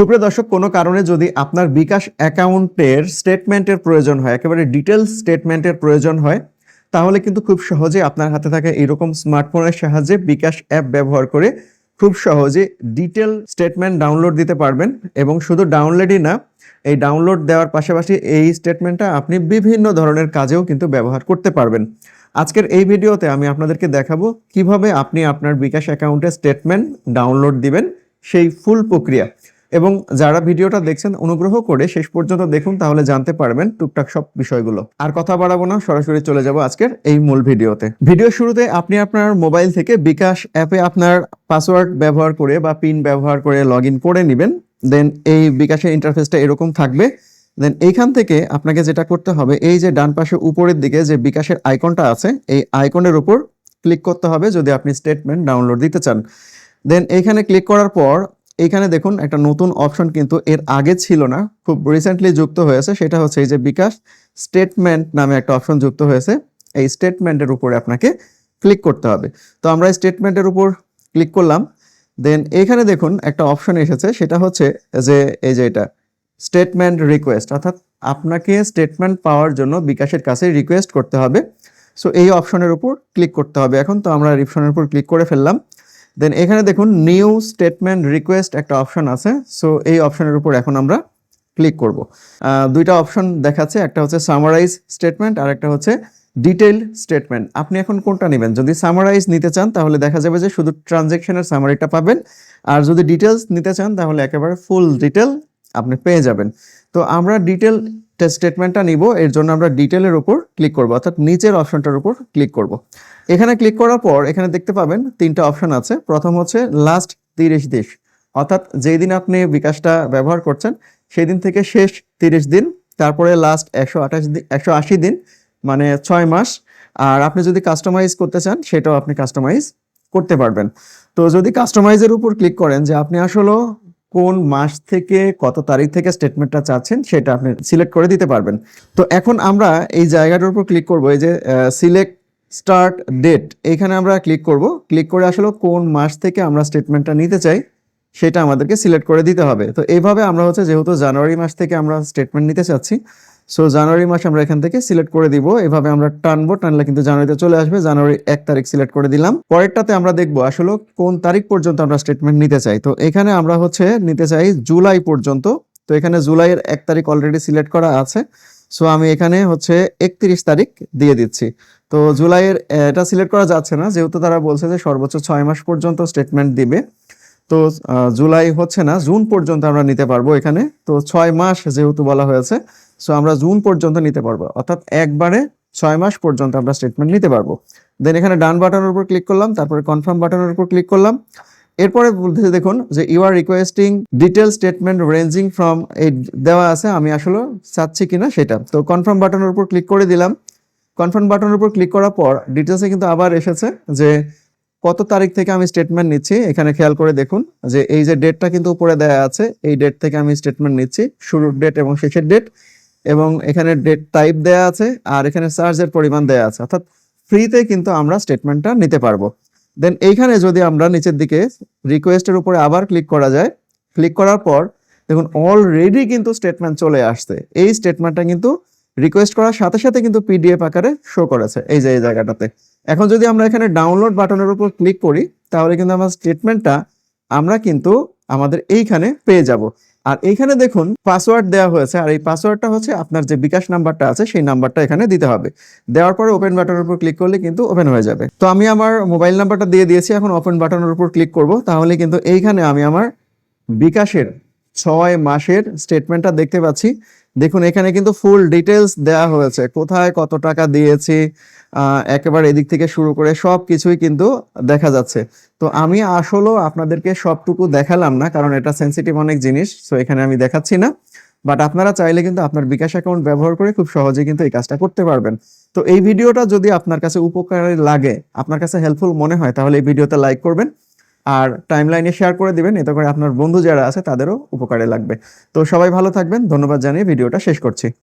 সুপ্রিয় দর্শক, কোনো কারণে যদি আপনার বিকাশ অ্যাকাউন্টের স্টেটমেন্টের প্রয়োজন হয়, একেবারে ডিটেলস স্টেটমেন্টের প্রয়োজন হয়, তাহলে কিন্তু খুব সহজে আপনার হাতে থাকা এরকম স্মার্টফোনের সাহায্যে বিকাশ অ্যাপ ব্যবহার করে খুব সহজে ডিটেল স্টেটমেন্ট ডাউনলোড দিতে পারবেন। এবং শুধু ডাউনলোডই না, এই ডাউনলোড দেওয়ার পাশাপাশি এই স্টেটমেন্টটা আপনি বিভিন্ন ধরনের কাজেও কিন্তু ব্যবহার করতে পারবেন। আজকের এই ভিডিওতে আমি আপনাদেরকে দেখাবো কীভাবে আপনি আপনার বিকাশ অ্যাকাউন্টের স্টেটমেন্ট ডাউনলোড দিবেন, সেই ফুল প্রক্রিয়া। এবং যারা ভিডিওটা দেখছেন, অনুগ্রহ করে শেষ পর্যন্ত দেখুন, তাহলে জানতে পারবেন টুকটাক সব বিষয়গুলো। আর কথা বাড়াবো না, সরাসরি চলে যাব আজকের এই মূল ভিডিওতে। ভিডিও শুরুতে আপনি আপনার মোবাইল থেকে বিকাশ অ্যাপে আপনার পাসওয়ার্ড ব্যবহার করে বা পিন ব্যবহার করে লগ ইন করে নেবেন, দেন এই বিকাশের ইন্টারফেসটা এরকম থাকবে। দেন এইখান থেকে আপনাকে যেটা করতে হবে, এই যে ডান পাশে উপরের দিকে যে বিকাশের আইকনটা আছে, এই আইকনের উপর ক্লিক করতে হবে যদি আপনি স্টেটমেন্ট ডাউনলোড দিতে চান। দেন এইখানে ক্লিক করার পর এইখানে দেখুন একটা নতুন অপশন কিন্তু এর আগে ছিল না, খুব রিসেন্টলি যুক্ত হয়েছে, সেটা হচ্ছে এই যে বিকাশ স্টেটমেন্ট নামে একটা অপশন যুক্ত হয়েছে। এই স্টেটমেন্টের উপরে আপনাকে ক্লিক করতে হবে। তো আমরা স্টেটমেন্টের উপর ক্লিক করলাম দেন এখানে দেখুন একটা অপশন এসেছে, সেটা হচ্ছে যে এই যে এটা স্টেটমেন্ট রিকোয়েস্ট অর্থাৎ আপনাকে স্টেটমেন্ট পাওয়ার জন্য বিকাশের কাছে রিকোয়েস্ট করতে হবে। সো এই অপশনের উপর ক্লিক করতে হবে। এখন তো আমরা অপশনের উপর ক্লিক করে ফেললাম। দেন এখানে দেখুন নিউ স্টেটমেন্ট রিকোয়েস্ট একটা অপশন আছে। সো এই অপশনের উপর এখন আমরা ক্লিক করব। দুইটা অপশন দেখাচ্ছে। একটা হচ্ছে সামারাইজ স্টেটমেন্ট আর একটা হচ্ছে ডিটেইল স্টেটমেন্ট আপনি এখন কোনটা নেবেন? যদি সামারাইজ নিতে চান, তাহলে দেখা যাবে যে শুধু ট্রানজেকশনের সামারিটা পাবেন। আর যদি ডিটেলস নিতে চান, তাহলে একেবারে ফুল ডিটেল আপনি পেয়ে যাবেন। তো আমরা ডিটেল স্টেটমেন্টটা নিব। এর জন্য আমরা ডিটেলের উপর ক্লিক করব। অর্থাৎ নিচের অপশনটার উপর ক্লিক করব। এখানে ক্লিক করার পর এখানে দেখতে পাবেন তিনটা অপশন আছে। প্রথম হচ্ছে লাস্ট তিরিশ দিন। অর্থাৎ যেই দিন আপনি বিকাশটা ব্যবহার করছেন সেই দিন থেকে শেষ তিরিশ দিন, তারপরে লাস্ট একশো আঠাশ দিন একশো আশি দিন মানে ছয় মাস। আর আপনি যদি কাস্টমাইজ করতে চান, সেটাও আপনি কাস্টমাইজ করতে পারবেন। তো যদি কাস্টমাইজের উপর ক্লিক করেন যে আপনি আসলে কোন মাস থেকে কত তারিখ থেকে স্টেটমেন্টটা চাচ্ছেন, সেটা আপনি সিলেক্ট করে দিতে পারবেন। তো এখন আমরা এই জায়গাটার উপর ক্লিক করব, এই যে সিলেক্ট স্টার্ট ডেট। এখানে আমরা ক্লিক করব। ক্লিক করে আসলে কোন মাস থেকে আমরা স্টেটমেন্টটা নিতে চাই, সেটা আমাদেরকে সিলেক্ট করে দিতে হবে। তো এইভাবে আমরা হচ্ছে যেহেতু জানুয়ারি মাস থেকে আমরা স্টেটমেন্ট নিতে চাচ্ছি সো জানুয়ারি মাস আমরা এখান থেকে সিলেক্ট করে দিব। এভাবে আমরা টানবো, টানলে কিন্তু জানুয়ারিতে চলে আসবে। জানুয়ারি এক তারিখ সিলেক্ট করে দিলাম। পরেরটাতে আমরা দেখব আসলে কোন তারিখ পর্যন্ত আমরা স্টেটমেন্ট নিতে চাই। তো এখানে আমরা হচ্ছে নিতে চাই জুলাই পর্যন্ত। তো এখানে জুলাইয়ের এক তারিখ অলরেডি সিলেক্ট করা আছে। সো আমি এখানে হচ্ছে একত্রিশ তারিখ দিয়ে দিচ্ছি। তো জুলাইয়ের এটা সিলেক্ট করা যাচ্ছে না, যেহেতু তারা বলছে যে সর্বোচ্চ ছয় মাস পর্যন্ত স্টেটমেন্ট দিবে। তো জুলাই হচ্ছে না, জুন পর্যন্ত আমরা নিতে পারব এখানে। তো ছয় মাস যেহেতু বলা হয়েছে সো আমরা জুন পর্যন্ত নিতে পারব। অর্থাৎ একবারে ছয় মাস পর্যন্ত আমরা স্টেটমেন্ট নিতে পারব। দেন এখানে ডান বাটনের উপর ক্লিক করলাম, তারপরে কনফার্ম বাটনের উপর ক্লিক করলাম। এরপরে বলতেছে, দেখুন, যে you are requesting detail statement ranging from এই দেওয়া আছে, আমি আসলে চাচ্ছি কিনা সেটা। তো কনফার্ম বাটনের উপর ক্লিক করে দিলাম। কনফার্ম বাটনের উপর ক্লিক করার পর ডিটেলসে কিন্তু আবার এসেছে যে কত তারিখ থেকে আমি স্টেটমেন্ট নিচ্ছি। এখানে খেয়াল করে দেখুন যে এই যে ডেটটা কিন্তু উপরে দেয়া আছে, এই ডেট থেকে আমি স্টেটমেন্ট নিচ্ছি, শুরুর ডেট এবং শেষের ডেট এবং এখানে ডেট টাইপ দেয়া আছে আর এখানে চার্জের পরিমাণ দেয়া আছে। অর্থাৎ ফ্রিতে কিন্তু আমরা স্টেটমেন্টটা নিতে পারব। দেন এইখানে যদি আমরা নিচের দিকে রিকোয়েস্টের উপরে আবার ক্লিক করা যায় ক্লিক করার পর দেখুন অলরেডি কিন্তু স্টেটমেন্ট চলে আসছে। এই স্টেটমেন্টটা কিন্তু রিকোয়েস্ট করার সাথে সাথে কিন্তু পিডিএফ আকারে শো করেছে এই যে, এই জায়গাটাতে। এখন যদি আমরা এখানে ডাউনলোড বাটনের উপর ক্লিক করি, তাহলে কিন্তু আমার স্টেটমেন্টটা আমরা কিন্তু আমাদের এইখানে পেয়ে যাব। আর এইখানে দেখুন পাসওয়ার্ড দেওয়া হয়েছে, আর এই পাসওয়ার্ডটা হচ্ছে আপনার যে বিকাশ নাম্বারটা আছে, সেই নাম্বারটা এখানে দিতে হবে। দেওয়ার পরে ওপেন বাটনের উপর ক্লিক করলে কিন্তু ওপেন হয়ে যাবে। তো আমি আমার মোবাইল নাম্বারটা দিয়ে দিয়েছি, এখন ওপেন বাটনের উপর ক্লিক করব। তাহলে কিন্তু এইখানে আমি আমার বিকাশের ছয় মাসের স্টেটমেন্টটা দেখতে পাচ্ছি। দেখুন, এখানে কিন্তু ফুল ডিটেলস দেওয়া হয়েছে। কোথায় কত টাকা দিয়েছি একেবারে এদিক থেকে শুরু করে সব কিছুই কিন্তু দেখা যাচ্ছে। তো আমি আসলেও আপনাদেরকে সবটুকু দেখালাম না, কারণ এটা সেন্সিটিভ অনেক জিনিস তো এখানে আমি দেখাচ্ছি না। বাট আপনারা চাইলে কিন্তু আপনার বিকাশ অ্যাকাউন্ট ব্যবহার করে খুব সহজে কিন্তু এই কাজটা করতে পারবেন। তো এই ভিডিওটা যদি আপনার কাছে উপকারী লাগে, আপনার কাছে হেল্পফুল মনে হয়, তাহলে এই ভিডিওতে লাইক করবেন। আর টাইমলাইনে শেয়ার করে দিবেন, এতে করে আপনার বন্ধু যারা আছে তাদেরও উপকারে লাগবে। তো সবাই ভালো থাকবেন, ধন্যবাদ জানিয়ে ভিডিওটা শেষ করছি।